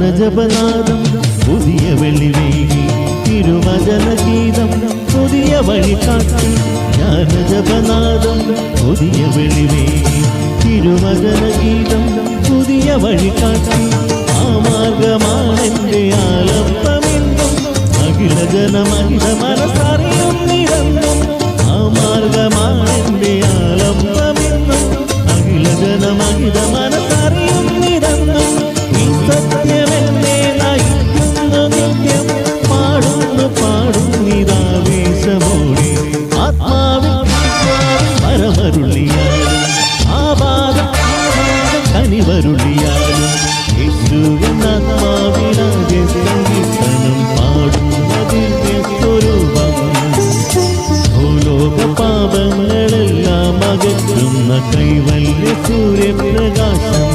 ജ്ഞാനജപനാദം പുതിയ വെള്ളിവേലി തിരുവചന ഗീതം പുതിയ വഴി കാട്ടി. ജ്ഞാനജപനാദം പുതിയ വെള്ളിവേലി തിരുവചന ഗീതം പുതിയ വഴി കാട്ടി. ആ മാർഗമാണെന്റെ ആലപ്പമെന്നും അഖില ജനമഹിത ആ മാർഗമാണെന്റെ ആലപ്പമെന്നും അഖില ജനമഹിത കനിവരുളിയാലും ആവാദം കനിവരുളിയാലും പാപങ്ങളെല്ലാം അകറ്റുന്ന കൈവല്യ സൂര്യപ്രകാശം